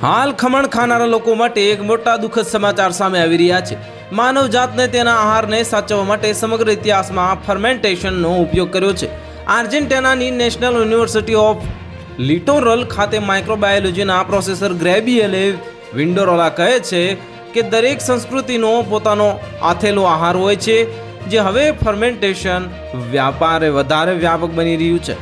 હાલ ખમણ ખાનારા લોકો માટે એક મોટા દુઃખદ સમાચાર સામે આવી રહ્યા છે. માનવ જાતને તેના આહારને સાચવવા માટે સમગ્ર ઇતિહાસમાં ફર્મેન્ટેશનનો ઉપયોગ કર્યો છે. આર્જેન્ટિનાની નેશનલ યુનિવર્સિટી ઓફ લિટોરલ ખાતે માઇક્રોબાયોલોજીના પ્રોફેસર ગ્રેબિયલે વિન્ડોરોલા કહે છે કે દરેક સંસ્કૃતિનો પોતાનો આથેલો આહાર હોય છે, જે હવે ફર્મેન્ટેશન વ્યાપારે વધારે વ્યાપક બની રહ્યું છે.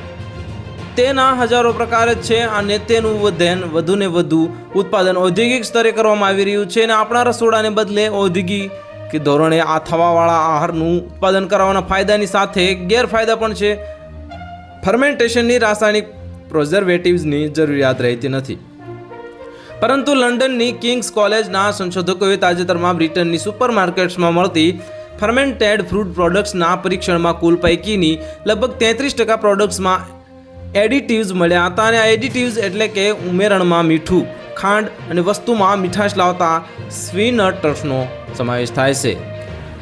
તેના હજારો પ્રકાર જ છે અને તેનું વધેન વધુને વધુ ઉત્પાદન ઔદ્યોગિક સ્તરે કરવામાં આવી રહ્યું છે અને આપણા રસોડાને બદલે ઔદ્યોગિક ધોરણે આ થવાવાળા આહારનું ઉત્પાદન કરવાના ફાયદાની સાથે ગેરફાયદા પણ છે. ફર્મેન્ટેશનની રાસાયણિક પ્રોઝર્વેટિવ્સની જરૂરિયાત રહેતી નથી. પરંતુ લંડનની કિંગ્સ કોલેજના સંશોધકોએ તાજેતરમાં બ્રિટનની સુપરમાર્કેટ્સમાં મળતી ફર્મેન્ટેડ ફ્રૂટ પ્રોડક્ટ્સના પરીક્ષણમાં કુલ પૈકીની લગભગ તેત્રીસ ટકા પ્રોડક્ટ્સમાં એડિટિવ્સ મળ્યા હતા અને આ એડિટિવ્સ એટલે કે ઉમેરણમાં મીઠું, ખાંડ અને વસ્તુમાં મીઠાશ લાવતા સ્વીનટર્સનો સમાવેશ થાય છે.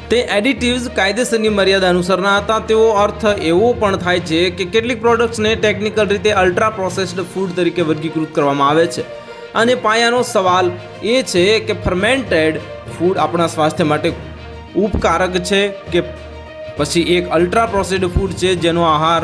તે એડિટિવ્સ કાયદેસરની મર્યાદા અનુસરના હતા. તેવો અર્થ એવો પણ થાય છે કે કેટલીક પ્રોડક્ટ્સને ટેકનિકલ રીતે અલ્ટ્રા પ્રોસેસ્ડ ફૂડ તરીકે વર્ગીકૃત કરવામાં આવે છે. અને પાયાનો સવાલ એ છે કે ફર્મેન્ટેડ ફૂડ આપણા સ્વાસ્થ્ય માટે ઉપકારક છે કે પછી એક અલ્ટ્રા પ્રોસેસ્ડ ફૂડ છે જેનો આહાર